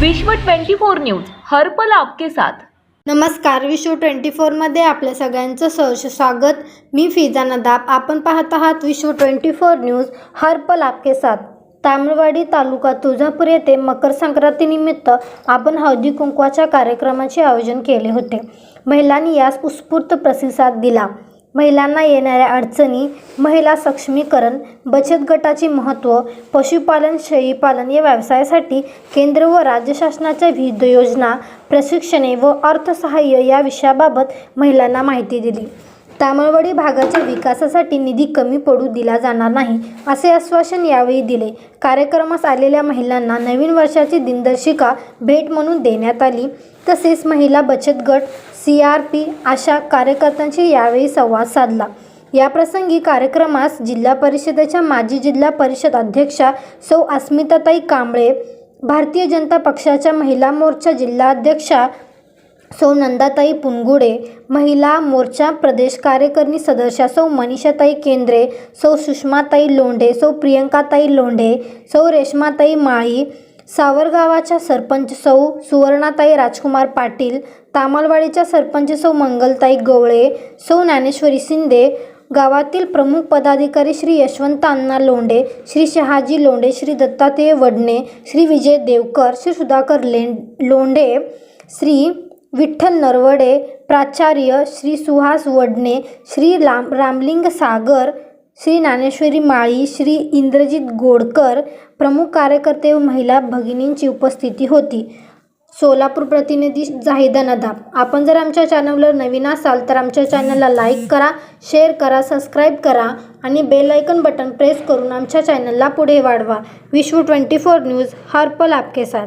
विश्व 24 न्यूज हरपल आपके साथ. नमस्कार विश्व ट्वेंटी फोरमध्ये आपल्या सगळ्यांचं सहर्ष स्वागत. मी फिजा नदाब. आपण पाहत आहात विश्व ट्वेंटी फोर न्यूज हरपल आपके साथ. तामिळवाडी तालुका तुळजापूर येथे मकर संक्रांतीनिमित्त आपण हळदी कुंकवाच्या कार्यक्रमाचे आयोजन केले होते. महिलांनी यास उत्स्फूर्त प्रतिसाद दिला. महिलांना येणाऱ्या अडचणी महिला सक्षमीकरण बचत गटाचे महत्त्व पशुपालन शेळीपालन या व्यवसायासाठी केंद्र व राज्य शासनाच्या विविध योजना प्रशिक्षणे व अर्थसहाय्य या विषयाबाबत महिलांना माहिती दिली. तामळवडी भागाच्या विकासासाठी निधी कमी पडू दिला जाणार नाही असे आश्वासन यावेळी दिले. कार्यक्रमास आलेल्या महिलांना नवीन वर्षाची दिनदर्शिका भेट म्हणून देण्यात आली. तसेच महिला बचत गट सी आर पी अशा कार्यकर्त्यांशी यावेळी संवाद साधला. याप्रसंगी कार्यक्रमास जिल्हा परिषदेच्या माजी जिल्हा परिषद अध्यक्षा सौ अस्मिताताई कांबळे भारतीय जनता पक्षाच्या महिला मोर्चा जिल्हाध्यक्षा सौ नंदाताई पुनगुडे महिला मोर्चा प्रदेश कार्यकारिणी सदस्या सौ मनीषाताई केंद्रे सौ सुषमाताई लोंढे सौ प्रियंकाताई लोंढे सौ रेश्माताई माळी सावरगावाच्या सरपंच सौ सुवर्णाताई राजकुमार पाटील तामलवाडीच्या सरपंच सौ मंगलताई गवळे सौ ज्ञानेश्वरी शिंदे गावातील प्रमुख पदाधिकारी श्री यशवंत अण्णा लोंढे श्री शहाजी लोंढे श्री दत्तात्रेय वडणे श्री विजय देवकर श्री सुधाकर लें लोंढे श्री विठ्ठल नरवडे प्राचार्य श्री सुहास वडणे श्री राम रामलिंग सागर श्री ज्ञानेश्वरी माळी श्री इंद्रजित गोडकर प्रमुख कार्यकर्ते व महिला भगिनींची उपस्थिती होती. सोलापूर प्रतिनिधी जाहिदा नदाब. आपण जर आमच्या चॅनलवर नवीन असाल तर आमच्या चॅनलला लाईक करा शेअर करा सबस्क्राईब करा आणि बेल आयकन बटन प्रेस करून आमच्या चॅनलला पुढे वाढवा. विश्व ट्वेंटी फोर न्यूज हर पल आपके साथ.